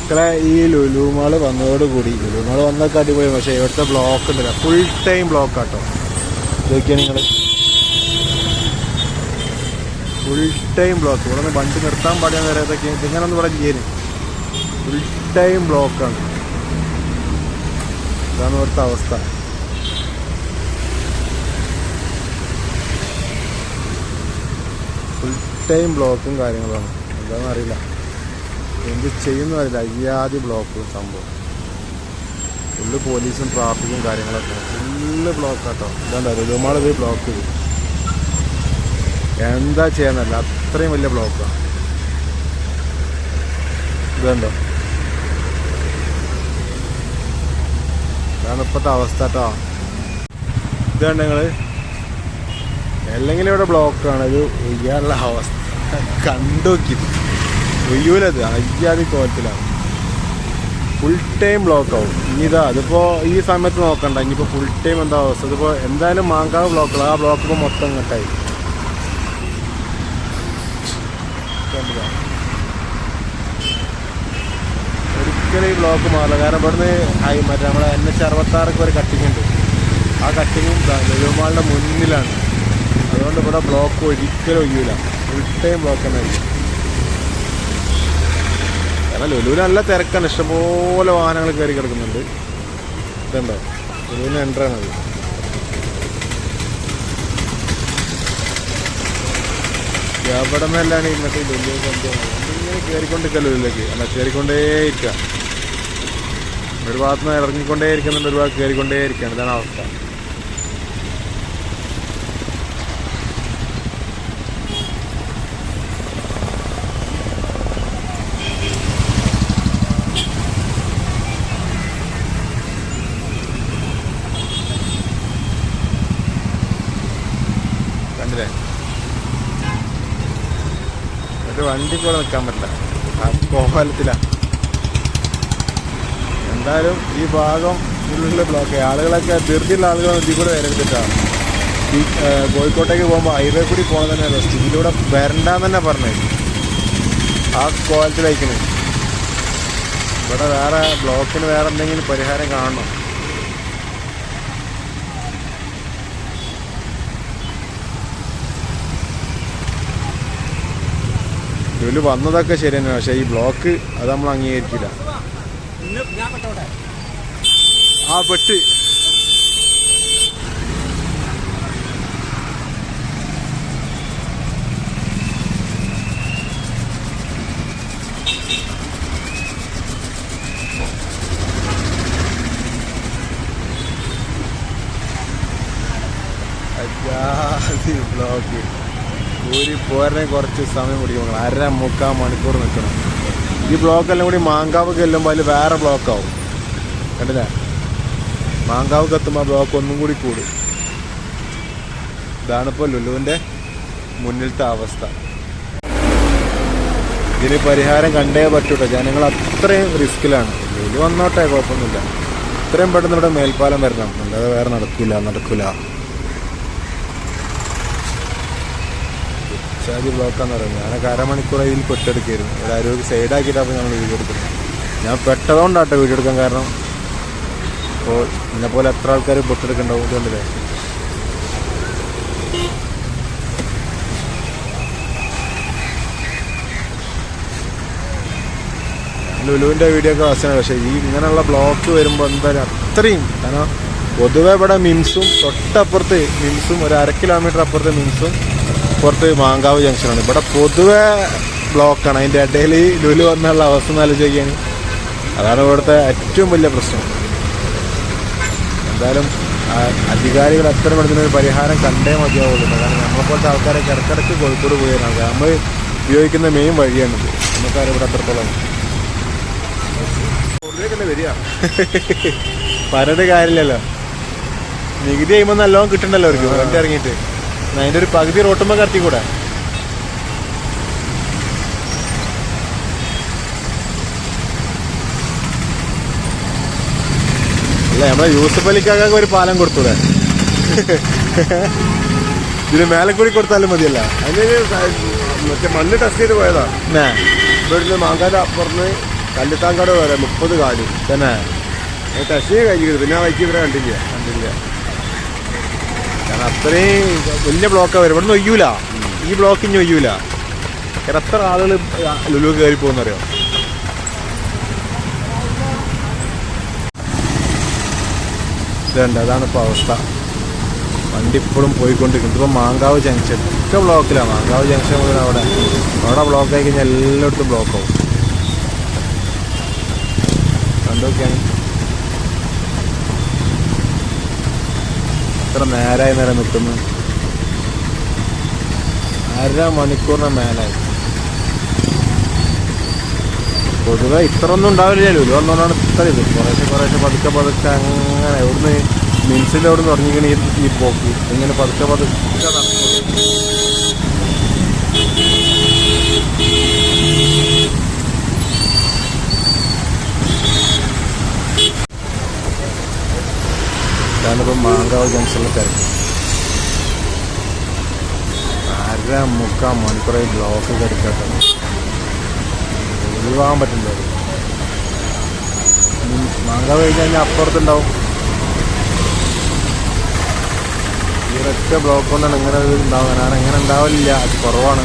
മക്കളെ ഈ ലുലുമാൾ വന്നതോടുകൂടി ലുലുമാൾ വന്നൊക്കെ അടിപൊളി പക്ഷേ ഇവിടുത്തെ ബ്ലോക്ക് ഉണ്ടല്ലോ ഫുൾ ടൈം ബ്ലോക്ക് ആട്ടോ. ഇതൊക്കെയാണ് നിങ്ങൾ ഫുൾ ടൈം ബ്ലോക്ക് ഇവിടെ നിന്ന് വണ്ടി നിർത്താൻ പാടിയാൽ പാടിയാൻ നേരത്തൊക്കെ ഇങ്ങനൊന്നും ഇവിടെ ചെയ്യാൻ ഫുൾ ടൈം ബ്ലോക്കാണ് ഇതാണ് ഇവിടുത്തെ അവസ്ഥ. ഫുൾ ടൈം ബ്ലോക്കും കാര്യങ്ങളാണ് എന്താണെന്ന് അറിയില്ല. എന്ത് ചെയ്യുന്നു അറിയില്ല. അയ്യാതി ബ്ലോക്ക് സംഭവം. ഫുള്ള് പോലീസും ട്രാഫിക്കും കാര്യങ്ങളൊക്കെ. ഫുള്ള് ബ്ലോക്ക് ആട്ടോ. ഇതാണ്ടോ? ലുലുമാൾ ഇത് ബ്ലോക്ക് ചെയ്തു. എന്താ ചെയ്യാന്നല്ല അത്രയും വലിയ ബ്ലോക്കാണ് ഇതുണ്ടോ? ഇതാണ് ഇപ്പോഴത്തെ അവസ്ഥ കേട്ടോ ഇതുണ്ട് നിങ്ങൾ അല്ലെങ്കിൽ ഇവിടെ ബ്ലോക്കാണ് ഇത് ഒയ്യാനുള്ള അവസ്ഥ. കണ്ടോക്കി ഒയ്യൂലത് അയ്യാതി കോലത്തിലാണ് ഫുൾ ടൈം ബ്ലോക്ക് ആവും. ഇനി ഇതാ അതിപ്പോൾ ഈ സമയത്ത് നോക്കണ്ട. ഇനിയിപ്പോൾ ഫുൾ ടൈം എന്താ അവസ്ഥ? ഇതിപ്പോൾ എന്തായാലും മാങ്കാവ് ബ്ലോക്കുള്ള ആ ബ്ലോക്ക് ഇപ്പോൾ മൊത്തം ഇങ്ങോട്ടായി? ഒരിക്കലും ഈ ബ്ലോക്ക് മാറില്ല കാരണം ഇവിടുന്ന് ആയി മറ്റേ നമ്മളെ എൻ എച്ച് അറുപത്താറൊക്കെ ഒരു കട്ടിങ് ഉണ്ട്. ആ കട്ടിങ്ങും ലുലുമാളിന്റെ മുന്നിലാണ്. അതുകൊണ്ട് ഇവിടെ ബ്ലോക്ക് ഒരിക്കലും ഒഴിയൂല. ഫുൾ ടൈം ബ്ലോക്ക് തന്നെ കാരണം ലുലു നല്ല തിരക്കാണ്. ഇഷ്ടംപോലെ വാഹനങ്ങൾ കയറി കിടക്കുന്നുണ്ട്. ഇതുണ്ടോ? ലുലുവിന് എന്റർ ആണത് നിന്നല്ലാണ് ഇന്നത്തെ ലുലു ഇങ്ങനെ കയറിക്കൊണ്ടിരിക്കുക ലുലുവിലേക്ക്? അല്ല കയറിക്കൊണ്ടേ ഇരിക്കുക ഒരു ഭാഗത്ത് നിന്ന് ഇറങ്ങിക്കൊണ്ടേ ഇരിക്കുന്നുണ്ട് ഒരു ഭാഗത്ത് കയറിക്കൊണ്ടേ ഇരിക്കുകയാണ് ഇതാണ് അവസ്ഥ കണ്ടില്ലേ ഒരു വണ്ടി കൂടെ നിൽക്കാൻ പറ്റില്ല. ആ കോലത്തില എന്തായാലും ഈ ഭാഗം ഫുള്ളിൽ ബ്ലോക്ക് ആളുകളൊക്കെ ധൃതിയുള്ള ആളുകൾ ഇതിൽ കൂടെ വരരുതിട്ടാണ് ഈ കോഴിക്കോട്ടേക്ക് പോകുമ്പോൾ ഹൈവേ കൂടി പോകണം തന്നെ ബെസ്റ്റ് ഇതിലൂടെ വരണ്ടെന്ന് തന്നെ പറഞ്ഞത് ആ കോലത്തിലയക്കണേ ഇവിടെ വേറെ ബ്ലോക്കിന് വേറെ എന്തെങ്കിലും പരിഹാരം കാണണം? ഇതിൽ വന്നതൊക്കെ ശരി തന്നെയാണ് പക്ഷേ ഈ ബ്ലോക്ക് അത് നമ്മൾ അംഗീകരിക്കില്ല. ആ പെട്ട്. ബ്ലോക്ക് ഊരി പോരണേ കുറച്ച് സമയം പിടിക്കും അര മുക്കാൽ മണിക്കൂർ നിൽക്കണം. ഈ ബ്ലോക്കെല്ലാം കൂടി മാങ്കാവ് ചെല്ലുമ്പോൾ അതിൽ വേറെ ബ്ലോക്കാവും. കണ്ടില്ലേ? മാങ്കാവ് എത്തുമ്പോൾ ബ്ലോക്ക് ഒന്നും കൂടി കൂടും. ഇതാണിപ്പോൾ ലുലുവിന്റെ മുന്നിലത്തെ അവസ്ഥ. ഇതിന് പരിഹാരം കണ്ടേ പറ്റൂട്ടോ. ജനങ്ങൾ അത്രയും റിസ്കിലാണ് ലുലു വന്നോട്ടെ കുഴപ്പമൊന്നുമില്ല. ഇത്രയും പെട്ടെന്ന് ഇവിടെ മേൽപ്പാലം വരണം. അല്ലാതെ വേറെ നടക്കില്ല നടക്കൂല. ചാതി ബ്ലോക്കാന്ന് പറയുന്നത്. ഞാനൊക്കെ അരമണിക്കൂർ ഇതിൽ പെട്ടെടുക്കായിരുന്നു. ഒരു ആരോഗ്യ സൈഡാക്കിയിട്ടപ്പോൾ ഞങ്ങൾ വീഡിയോ എടുക്കുന്നത്. ഞാൻ പെട്ടതുകൊണ്ടാട്ടോ വീഡിയോ എടുക്കാൻ കാരണം ഇപ്പോൾ ഇന്നെ പോലെ എത്ര ആൾക്കാർ പൊട്ടെടുക്കണ്ടാവും ഇതുകൊണ്ടല്ലേ ലുലുവിന്റെ വീഡിയോ ഒക്കെ വാസന പക്ഷേ ഈ ഇങ്ങനെയുള്ള ബ്ലോക്ക് വരുമ്പോൾ എന്തായാലും അത്രയും കാരണം പൊതുവെ ഇവിടെ മിംസും തൊട്ടപ്പുറത്ത് മിംസും ഒരു അര കിലോമീറ്റർ അപ്പുറത്ത് മിംസും പുറത്ത് മാങ്കാവ് ജംഗ്ഷനാണ്. ഇവിടെ പൊതുവെ ബ്ലോക്കാണ് അതിന്റെ ഇടയിൽ ലുലു വന്നുള്ള അവസ്ഥ ആലോചിക്കുകയാണ് അതാണ് ഇവിടുത്തെ ഏറ്റവും വലിയ പ്രശ്നം. എന്തായാലും അധികാരികൾ എത്ര പെടുന്നതിന് പരിഹാരം കണ്ടേ മതിയാവുള്ളൂ. കാരണം നമ്മളെപ്പോലത്തെ ആൾക്കാരൊക്കെ ഇടക്കിടക്ക് കോഴിക്കോട് പോയി നമ്മൾ ഉപയോഗിക്കുന്ന മെയിൻ വഴിയാണിത് നമുക്കറിയാം ഇവിടെ അത്രത്തോളം പറഞ്ഞിട്ട് കാര്യമില്ലല്ലോ. നികുതി ചെയ്യുമ്പോൾ നല്ലോണം കിട്ടണ്ടല്ലോ അവർക്ക്. ഇറങ്ങിയിട്ട്. അതിന്റെ ഒരു പകുതി റോട്ടുമ്പോൾ കടത്തി കൂടെ. അല്ല നമ്മളെ യൂസഫ് അലിക്കാക്ക് ഒരു പാലം കൊടുത്തൂടെ? ഇതിന് മേലെ കൂടി കൊടുത്താലും മതിയല്ല. അതിന് മറ്റേ മണ്ണ് ടെസ്റ്റ് ചെയ്ത് പോയതാ. ഇവിടുന്ന് മാങ്കാല അപ്പുറന്ന് കല്ലുത്താങ്കാട് വരെ മുപ്പത് കാലും. തന്നെ. ടെസ്റ്റ് ചെയ്ത് കഴിഞ്ഞിരുന്നു പിന്നെ ആ വൈക്ക് ഇവരെ കണ്ടില്ല. കണ്ടില്ല. കാരണം അത്രയും വലിയ ബ്ലോക്കാണ് വരും. ഇവിടുന്ന് ഒയ്യൂല. ഈ ബ്ലോക്ക് ഇനി ഒയ്യൂല. കാരണം എത്ര ആളുകൾ ലുലു കയറി പോകുന്നറിയോ? ഇതുണ്ട്. അതാണ് ഇപ്പോൾ അവസ്ഥ. വണ്ടി ഇപ്പോഴും പോയിക്കൊണ്ടിരിക്കുന്നത് ഇപ്പോൾ മാങ്കാവ് ജംഗ്ഷൻ. ഒക്കെ ബ്ലോക്കിലാണ് മാങ്കാവ് ജംഗ്ഷൻ മുതൽ അവിടെ. അവിടെ ബ്ലോക്കായി കഴിഞ്ഞാൽ എല്ലായിടത്തും ബ്ലോക്കാവും കണ്ടോക്കെയാണ് എത്ര നേരമായി നേരം നിൽക്കുന്നു? അര മണിക്കൂറിന് മേലായി. പൊതുവെ ഇത്ര ഒന്നും ഉണ്ടാവില്ലല്ലോ. ഇത് വന്നോണ്ടാണ് ഇത്ര ഇത്. കുറേശ്ശെ കുറേശ്ശെ പതുക്കെ പതുക്കെ അങ്ങനെ എവിടുന്ന് മിൻസിൽ അവിടെ നിന്ന് തുടങ്ങിക്കണ ഈ പോക്ക്. ഇങ്ങനെ പതുക്കെ പതുക്കെ നടക്കുള്ളൂ ഞാനിപ്പോൾ മാങ്കാവ് ജംഗ്ഷനിൽ തിരക്കും അര മുക്കാൽ മണിക്കൂറായി ബ്ലോക്ക് കിടക്കട്ടെ ഒഴിവാകാൻ പറ്റില്ല. മാങ്കാവ് കഴിഞ്ഞ് കഴിഞ്ഞാൽ അപ്പുറത്തുണ്ടാവും. ഈ ഒറ്റ ബ്ലോക്ക് കൊണ്ടാണ് ഇങ്ങനെ ഉണ്ടാവുക ഞാൻ അങ്ങനെ ഉണ്ടാവില്ല അത് കുറവാണ്.